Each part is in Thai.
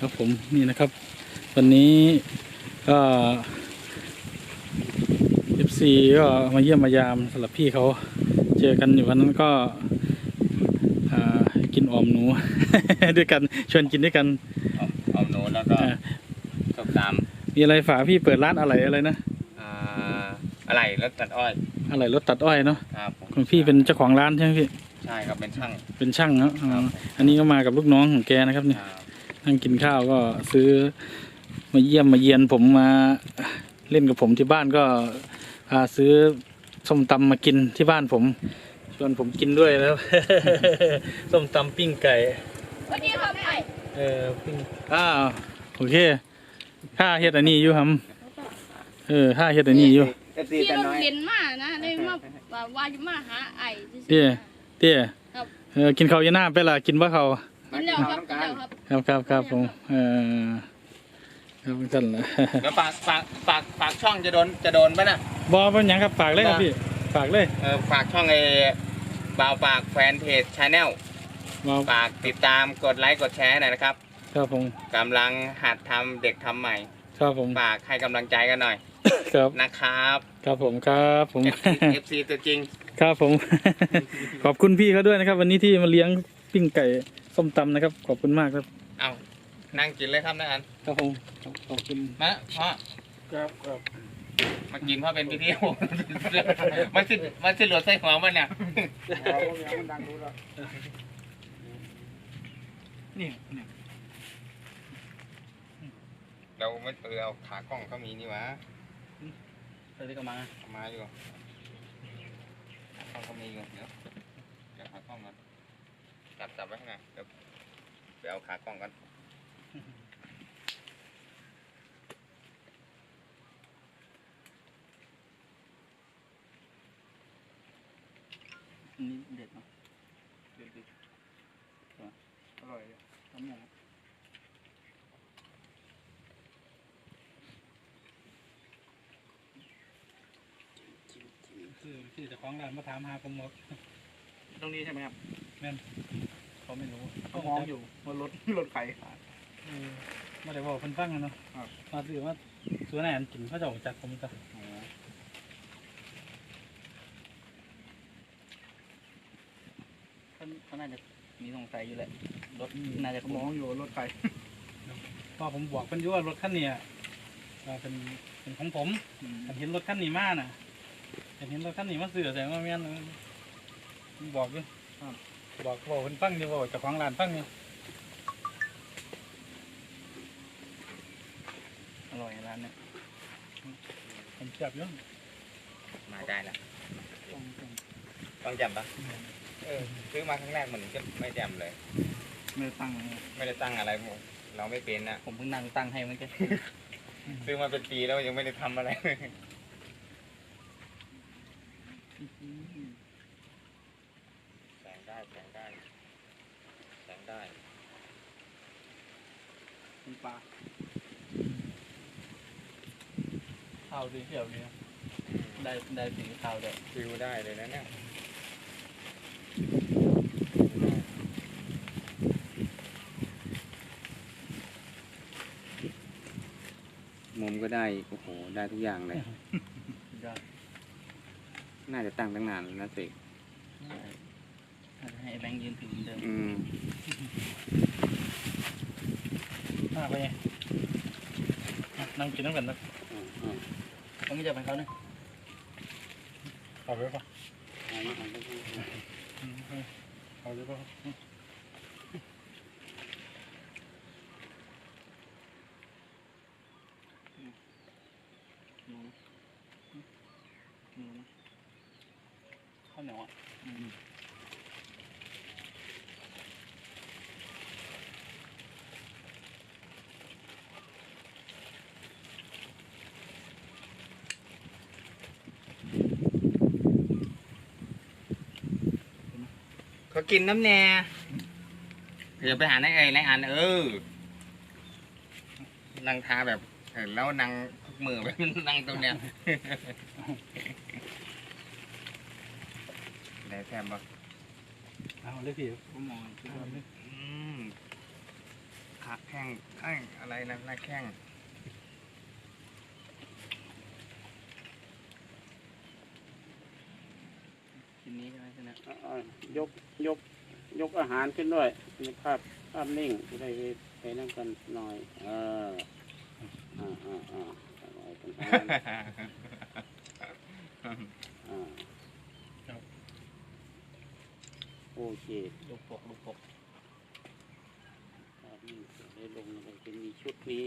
ครับผมนี่นะครับ วันนี้ก็เอฟซีก็มาเยี่ยมมายามสำหรับพี่เขาเจอกันอยู่วันนั้นก็อ่ากินออมหนู ด้วยกันชวนกินด้วยกันเอาเอาโน้ตแล้วก็อ่าส้มตมีอะไรฝากพี่เปิดร้านอะไรอะไรนะำอ่าอะไรแล้วตัดอ้อยอะไรรถตัดอ้อยเนาะครับผมของพี่เป็นเจ้าของร้านใช่ไหมพี่ใช่ครับเป็นช่างเป็นช่างเนาะอ๋อครับอันนี้ก็มากับลูกน้องของแกนะครับเนี่ยครับ นั่งกินข้าวก็ซื้อมาเยี่ยมมาเยียนผมมาเล่นกับผมที่บ้านก็พาซื้อส้มตำมากินที่บ้านผม ชวนผมกินด้วยแล้ว ส้มตำปิ้งไก่สวัสดีครับไอ้เออปิ้งอ้าวโอเคข้าเฮ็ดอันนี้อยู่ครับเออข้าเฮ็ดอันนี้อยู่เอฟซีที่แต่เราน้อยเรียนมานะได้มาว่าว่าจะมาหาไอ้ซื่อๆเตี้ยเตี้ยครับเออกินข้าวยีหน้าไปละกินว่าเขา วกินแล้วครับกินแล้วครับครับครับครับผมเออครับท่านละเดี๋ยวฝากฝากฝากฝากช่องจะโดนจะโดนปะน่ะบอเป็นหยังครับฝากเลยครับพี่ฝากเลยเออฝากช่องไอ้บ่าวฝากแฟนเพจชาแนลบอฝากติดตามกดไลค์กดแชร์หน่อยนะครับครับผมกำลังหัดทำเด็กทำใหม่ครับผมฝากให้กำลังใจกันหน่อย ครับนะครับครับผมครับผม เอฟซีตัวจริง ครับผม ขอบคุณพี่เขาด้วยนะครับ วันนี้ที่มาเลี้ยงปิ้งไก่ ส้มตำนะครับ ขอบคุณมากครับเอานั่งกินเลยครับนะอันครับผมขอบคุณมาพ่อครับครับมากินเพราะเป็นพิธีโอมันสิมันสิหลวดใส่หัวมันเนี่ยนี่นี่เราไม่เออเอาขากล้องเขามีนี่หวะใส่ได้ก็มาเอามาอยู่ขากล้องเขามีอยู่เดี๋ยวเดี๋ยวขากล้องกัน จับจับไว้ข้างในเดี๋ยวเดี๋ยวเอาขากล้องกันนี่เด็ดเนาะเด็ดดีอร่อยอะทำอย่างคือที่เจะของร้านมาถามหาผมหมดตรงนี้ใช่ไหมครับ เขาไม่รู้เขามองอยู่ว่ารถรถไฟเออมาแต่บอกคนฟังกันเนาะครับมาถือว่าสวนแหนกินเขาจะออกจากผมจ้ะเขาเขาน่าจะมีสงสัยอยู่แหละรถน่าจะเขามองอยู่ว่ารถไฟพอผมบอกเพิ่นอยู่ว่ารถคันเนี้ยเอ่อเป็นเป็นของผมผมเห็นรถคันนี้มาน่ะเห็นรถคันนี้มาซื้อแสดงว่าแม่นผมบอกอยู่ บอกบอกคนฟังอยู่บอกเจ้าของร้านฟังอยู่อร่อยร้านเนี้ยผมเจ็บอยู่มาได้ละต้องจำปะเออซื้อมาครั้งแรกเหมือนจะไม่จำเลย ไม่ได้ตั้งเลยไม่ได้ตั้งอะไรผมเราไม่เป็นนะผมเพิ่งนั่งตั้งให้เมื่อกี้ซื้อมาเป็นปีแล้วยังไม่ได้ทำอะไรเลยแสง ได้แสงได้แสงได้เป็นปลาข้าวดีเที่ยวดีนะได้ได้สีขาวด้วยฟิวได้เลยนะเนี่ยมุมก็ได้โอ้โหได้ทุกอย่างเลยยอดน่าจะตั้งตั้งนานแล้วนะสิน่าจะ ให้แบงค์ยืนถือเหมือนเดิมอืมมาไปไงอะนั่งกินน้ำกันนะเขาไม่จะไปเขาเนี่ยเอาไปปะอืมเอาไปปะข้าวเหนียวอะ เขา กินน้ำแน่เดี๋ยวไปหานายเอ๋ยนายอันเออนั่งทาแบบเออแล้วนั่งทุกมือแบบนั่งตรงเนี้ยได้แทบบ่เอาเลยพี่ผมมองเอาเลยอืมขขาแข้งข้างอะไรนะหน้าแข้ง กินนี้ใช่ไหมใช่ไหม อ่า ยกยกยกอาหารขึ้นด้วยในภาพภาพนิ่งจะได้ไปไปนั่งกันหน่อย เอออ่าอ่าอ่าอาไว้ตรงนั้นอ่าโอเคลูกปกลูกปกภาพนิ่งจะได้ลงอะไรจะมีชุดนี้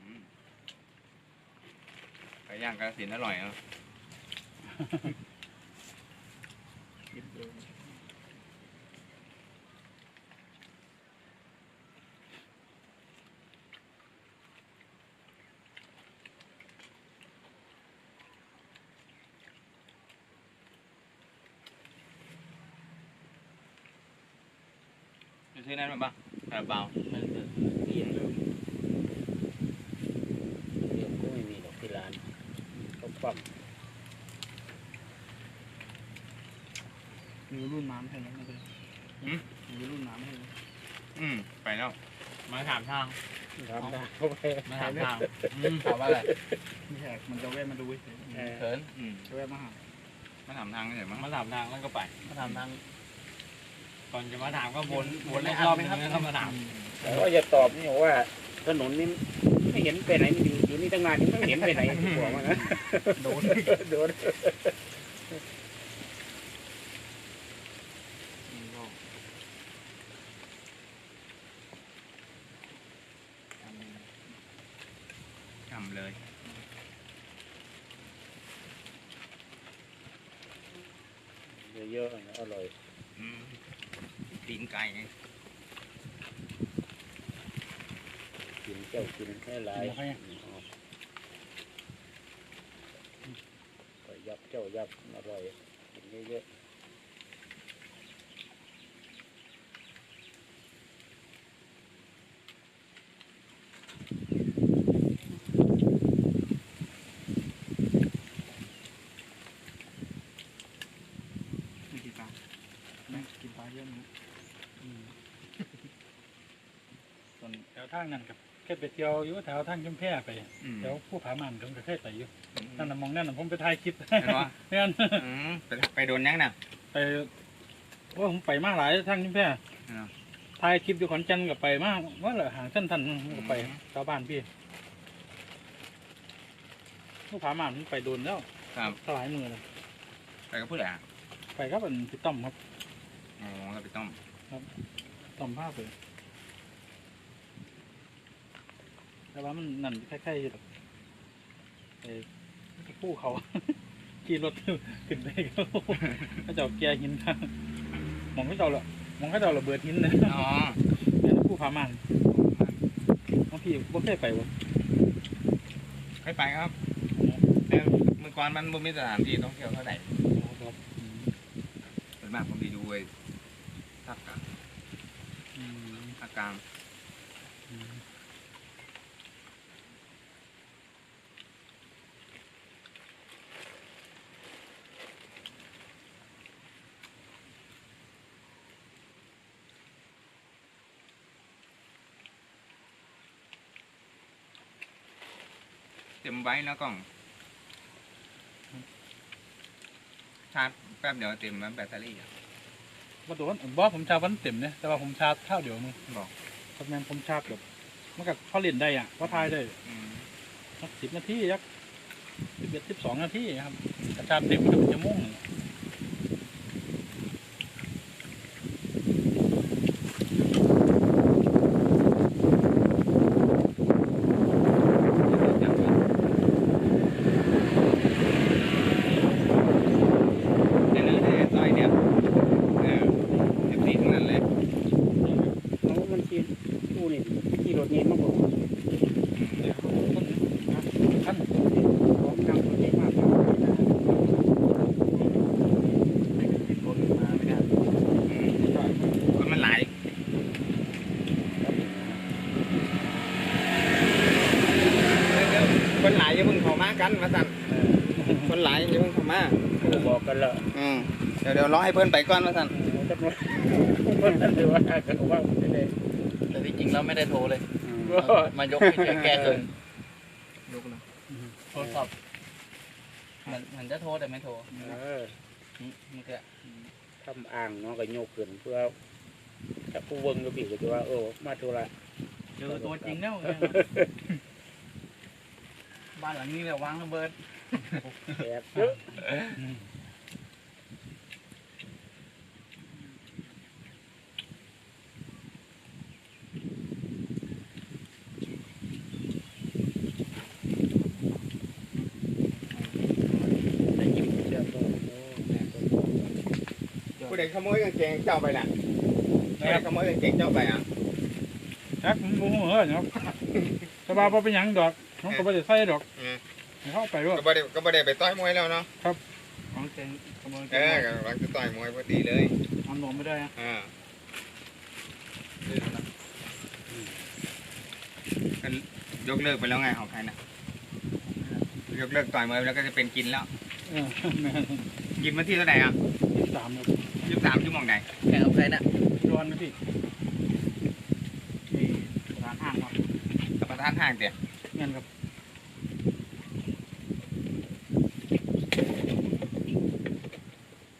อืมไก่ ย่างกระสินอร่อยเนาะยิบดูจะซื้อนั่นมาบ้างคาราบาว มันจะ เรียนเรียนก็ไม่มีหรอกที่ร้านก็ ปั๊มมีรุ่นน้ำให้ไหมไม่เป็นไรอืม มีรุ่นน้ำให้ไหมอืม ไปแล้ว มาถามทางทำได้เข้าไปมาถามทางอืมถามว่าอะไรไม่ใช่มันจะแวะมาดูเฉยเออเขินอืมจะแวะมาหามาถามทางเฉยมั้งมาถามทางแล้วก็ไป มาถามทาง ก่อนจะมาถามก็วนวนรอบนึงแล้วก็มาถามแต่ว่าจะตอบนี่ว่าถนนนี่ไม่เห็นไปไหนนี่ อยู่นี่ตั้งนานยังไม่เห็นไปไหนบอกว่านะโดนโดนทำเลยเยอะๆนะอร่อยอืมตีนไก่ไงกินเจ้ากินให้หลายก็ยับเจ้ายับอร่อยกินเยอะไม่กินปลาไม่กินปลาเยอะนะส่วนแถวทางนั้นกับ แค่ไปเที่ยวอยู่แถวทางจุมแพร่ไปอืม แถวผู้ผามันผมก็เคยไปอยู่นั่นน่ะมองนั่นน่ะผมไปถ่ายคลิปเห็นปะไม่งั้นอืมไปไปโดนยังน่ะ ไปว่าผมไปมาหลายทางจุมแพร่อ่าถ่ายคลิปอยู่ขอนแก่นกับไปมากว่าเหรอห่างเส้นทันผมก็ไปอืม ชาวบ้านพี่ผู้ผามันผมไปโดนแล้วครับหลายมือเลยไปกับผู้ใดอะไปครับเป็นพี่ต้อมครับอ๋อกับพี่ต้อมต้อมภาพเลย แต่ว่ามันนั่นคล้ายๆแบบไอ้ผู้เขา ขี่รถขึ้นไปเขาเขาเจ้าเกียร์หินทางมองเขาเจ้าละมองเขาเจ้าระเบิดหินเลยอ๋อเป็นผู้ผามันบางทีบ่เคยไปวะเคยไปครับแต่เมื่อก่อนมันบ่มีสถานที่ท่องเที่ยวเท่าไหร่ครับเป็นมากผมไปดูไอ้ภาคกลางอืมภาคกลาง มไว้แล้วกล้องชาร์จแป๊บเดียวเต็มแล้วแบตเตอรี่อะว่าโดนบ่ผมชาร์จวันเต็มเนี่ยแต่ว่าผมชาร์จเท่าเดียวมึงบอกครับแม่นผมชาร์จแบบมันกับเขาเล่นได้อะเขาทายได้อืมสักสิบนาทียักสิบเอ็ดสิบสองนาทีครับกระชาเต็มมันเป็นชั่วโมงเลย เดี๋ยวนี้ไอ้ซอยเนี่ยเออเอฟซีทั้งนั้นเลย ๆเอามันกินตู้นี่ที่รถนี้มาบอกว่า เดี๋ยวต้นนะขั้น ของนำรถนี้มากกว่า คนมาไม่ได้ คนมันหลายเดี๋ยวๆคนหลายอย่าเพิ่งเข้ามา กันมาสั่นคนหลายอย่าเพิ่งเข้ามาบอกกันละอืมเดี๋ยวเดี๋ยวรอให้เพื่อนไปก่อนว่าท่านจำนวนคนนั้นหรือว่าก็ว่าไม่ได้แต่ที่จริงเราไม่ได้โทรเลยอืมมายกให้ช่วยแก้เลยยกเลยโทรศัพท์เหมือนเหมือนจะโทรแต่ไม่โทรเออมันก็ทำอ่างเนาะก็โยกขึ้นเพื่อถ้าผู้เวิงก็บีก็จะว่าเออมาธุระเจอตัวจริงแล้ว บ้านหลังนี้แหละวางระเบิดแตกเยอะได้ยินเสียงตัวโอ้แม่ตัวผู้ใดขโมยกางเกงเจ้าไปน่ะผู้ใดขโมยกางเกงเจ้าไปอะ จักมันบูหัวเนาะสบายพอเป็นหยังดอก น้องก็ไม่ได้ใส่ดอกอืมให้เข้าไปด้วยก็บ่ได้ก็บ่ได้ไปต่อยมวยแล้วเนาะของเกงขโมยเออกำลังจะต่อยมวยพอดีเลยมันหลงไม่ได้อะอ่าก็ยกเลิกไปแล้วไงของใครนะยกเลิกต่อยมวยไปแล้วก็จะเป็นกินแล้ว เออแม่นกินมาที่เท่าไหร่อะที่สามเลยยี่สิบสามชั่วโมงไหนแข่งกับใครน่ะย้อนนะพี่นี่ร้านห้างครับกับประธานห้างเตี๋ย เงี้ยครับ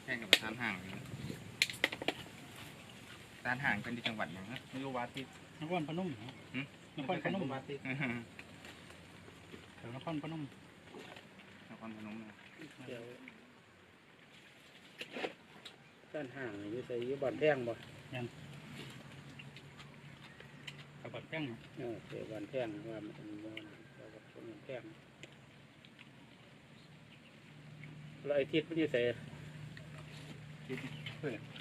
แข่งกับประธานห้างเลยนะประธานห้างเป็นที่จังหวัดหนึ่งนะนโยบายที่นครพนมครับหืม นครพนมอื้อหือแถวนครพนมนครพนมนะเดี๋ยวด้านห่างนี่อยู่ใส่อยี่บ่อนแท่งบ่ กับบัดแจ้งเออใส่บ่อนแท่งว่ามันเป็นบ่อนแล้วก็เป็นบ่อนแท่งแล้วไอ้ทิศมันอยู่ใส่คิดเพื่อ